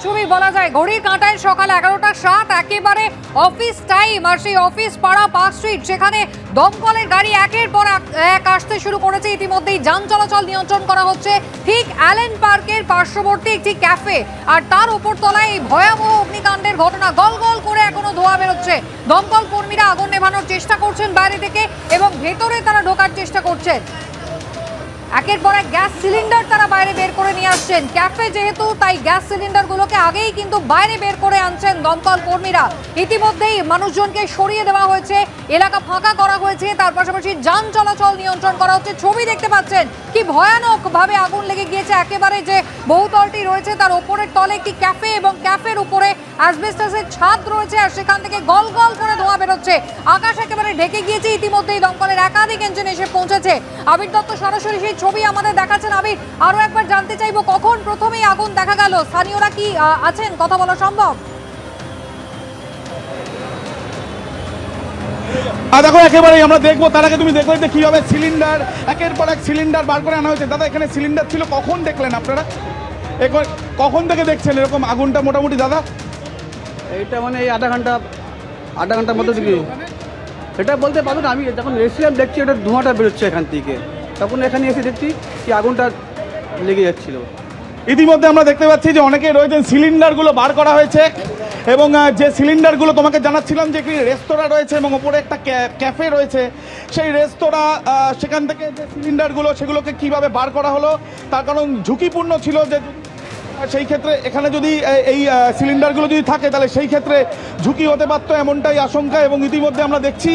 ছবি বলা যায়, ঘড়ির কাঁটায় সকাল এগারোটা সাত, একেবারে অফিস টাইম আর সেই অফিস পাড়া পার্ক স্ট্রিট সেখানে দমকলের গাড়ি একের পর এক- আসতে শুরু করেছে। ইতিমধ্যেই যান চলাচল নিয়ন্ত্রণ করা হচ্ছে। ঠিক অ্যালেন পার্কের পার্শ্ববর্তী একটি ক্যাফে, আর তার উপর তলায় এই ভয়াবহ অগ্নিকাণ্ডের ঘটনা গল গল করে এখনও ধোয়া বেরোচ্ছে। দমকল কর্মীরা আগুন নেভানোর চেষ্টা করছেন বাইরে থেকে, এবং ভেতরে তারা ঢোকার চেষ্টা করছেন। একের পর এক গ্যাস সিলিন্ডার তারা করে নিয়ে আসছেন। ক্যাফে যেহেতু, তাই গ্যাস সিলিন্ডারগুলোকে আগেই কিন্তু বাইরে বের করে আনছেন দমকল কর্মীরা। ইতিমধ্যেই মানুষজনকে সরিয়ে দেওয়া হয়েছে, এলাকা ফাঁকা করা হয়েছে, তার পাশাপাশি যান চলাচল নিয়ন্ত্রণ করা হচ্ছে। ছবি দেখতে পাচ্ছেন কি ভয়ানক ভাবে আগুন লেগে গিয়েছে। একেবারে যে বহুতলটি রয়েছে, তার ওপরের তলে একটি ক্যাফে এবং ক্যাফের উপরে অ্যাসবেস্টাসের ছাদ রয়েছে আর সেখান থেকে গল গল করে ধোঁয়া বেরোচ্ছে। আকাশ একেবারে ঢেকে গিয়েছে। ইতিমধ্যেই দমকলের একাধিক ইঞ্জিন এসে পৌঁছেছে। আবির দত্ত সরাসরি সেই ছবি আমাদের দেখাচ্ছেন। আবির, আরও একবার জানতে চাইব কখন? প্রথমেই আগুন দেখা গেল। স্থানীয়রা কি আছেন? কথা বলা সম্ভব? আর দেখো একেবারেই আমরা দেখব তার আগে তুমি দেখলে যে কীভাবে সিলিন্ডার একের পর এক সিলিন্ডার বার করে আনা হয়েছে। দাদা এখানে সিলিন্ডার ছিল কখন দেখলেন আপনারা? এখন কখন থেকে দেখছেন এরকম আগুনটা মোটামুটি দাদা? এইটা মানে এই আধা ঘণ্টা আধা ঘণ্টার মধ্যে দিকে। এটা বলতে পারব না আমি যখন এসেছিলাম দেখছি ওটা ধোঁয়াটা বেরোচ্ছে এখান থেকে। তখন এখানে এসে দেখছি কি আগুনটা লেগে যাচ্ছিল। ইতিমধ্যে আমরা দেখতে পাচ্ছি যে অনেকে রয়েছেন, সিলিন্ডারগুলো বার করা হয়েছে এবং যে সিলিন্ডারগুলো তোমাকে জানাচ্ছিলাম যে একটি রেস্তোরাঁ রয়েছে এবং ওপরে একটা ক্যাফে রয়েছে। সেই রেস্তোরাঁ সেখান থেকে যে সিলিন্ডারগুলো, সেগুলোকে কীভাবে বার করা হলো, তার কারণ ঝুঁকিপূর্ণ ছিল যে সেই ক্ষেত্রে এখানে যদি এই সিলিন্ডারগুলো যদি থাকে, তাহলে সেই ক্ষেত্রে ঝুঁকি হতে পারতো এমনটাই আশঙ্কা এবং ইতিমধ্যে আমরা দেখছি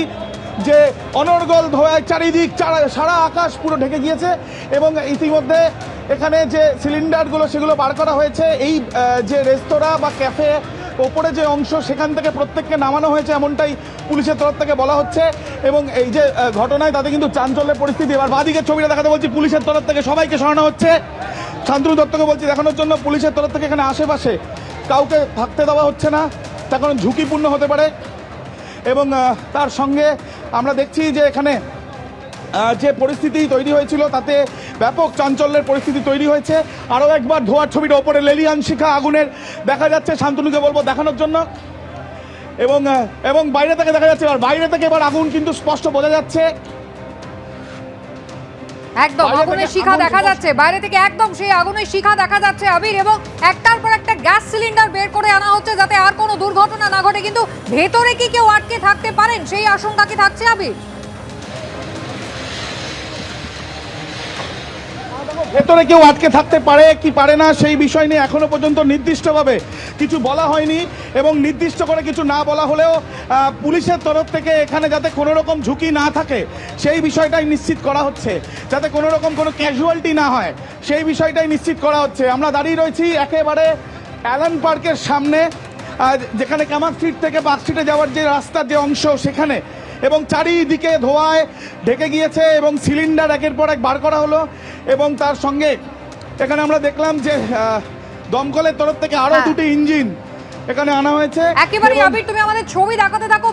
যে অনর্গল ধোয়ায় চারিদিক সারা আকাশ পুরো ঢেকে গিয়েছে এবং ইতিমধ্যে এখানে যে সিলিন্ডারগুলো সেগুলো বার করা হয়েছে, এই যে রেস্তোরাঁ বা ক্যাফে ওপরে যে অংশ সেখান থেকে প্রত্যেককে নামানো হয়েছে এমনটাই পুলিশের তরফ থেকে বলা হচ্ছে এবং এই যে ঘটনায় তাতে কিন্তু চাঞ্চল্যের পরিস্থিতি। এবার বাদিকের ছবিটা দেখাতে বলছি, পুলিশের তরফ থেকে সবাইকে সরানো হচ্ছে। শান্তনু দত্তকে বলছি, দেখানোর জন্য পুলিশের তরফ থেকে এখানে আশেপাশে কাউকে থাকতে দেওয়া হচ্ছে না। তার কারণ ঝুঁকিপূর্ণ হতে পারে এবং তার সঙ্গে আমরা দেখছি যে এখানে যে পরিস্থিতি তৈরি হয়েছিল তাতে ব্যাপক চাঞ্চল্যের পরিস্থিতি তৈরি হয়েছে। আরও একবার ধোয়ার ছবিটা ওপরে লেলিয়ান শিখা আগুনের দেখা যাচ্ছে শান্তনুকে বলব দেখানোর জন্য। এবং এবং বাইরে থেকে দেখা যাচ্ছে আর বাইরে থেকে এবার আগুন কিন্তু স্পষ্ট বোঝা যাচ্ছে। একদম আগুনের শিখা দেখা যাচ্ছে। বাইরে থেকে একদম সেই আগুনের শিখা দেখা যাচ্ছে আবির এবং একটার পর একটা গ্যাস সিলিন্ডার বের করে আনা হচ্ছে যাতে আর কোনো দুর্ঘটনা না ঘটে। কিন্তু ভেতরে কি কেউ আটকে থাকতে পারেন? সেই আশঙ্কা কি থাকছে আবির? ভেতরে কেউ আটকে থাকতে পারে কি পারে না সেই বিষয় নিয়ে এখনও পর্যন্ত নির্দিষ্টভাবে কিছু বলা হয়নি এবং নির্দিষ্ট করে কিছু না বলা হলেও পুলিশের তরফ থেকে এখানে যাতে কোনো রকম ঝুঁকি না থাকে, সেই বিষয়টাই নিশ্চিত করা হচ্ছে। যাতে কোনো রকম কোনো ক্যাজুয়ালিটি না হয়, সেই বিষয়টাই নিশ্চিত করা হচ্ছে। আমরা দাঁড়িয়ে রয়েছি একেবারে অ্যালান পার্কের সামনে যেখানে কামার স্ট্রিট থেকে পার্ক স্ট্রিটে যাওয়ার যে রাস্তার যে অংশ সেখানে। এবং চারিদিকে ধোঁয়ায় ঢেকে গিয়েছে এবং সিলিন্ডার একের পর এক বার করা হলো। এবং তার সঙ্গে এখানে আমরা দেখলাম যে দমকলের তরফ থেকে আরও হ্যাঁ। দুটি ইঞ্জিন এখানে আনা হয়েছে। একেবারে আবির তুমি আমাদের ছবি দেখাতে থাকো।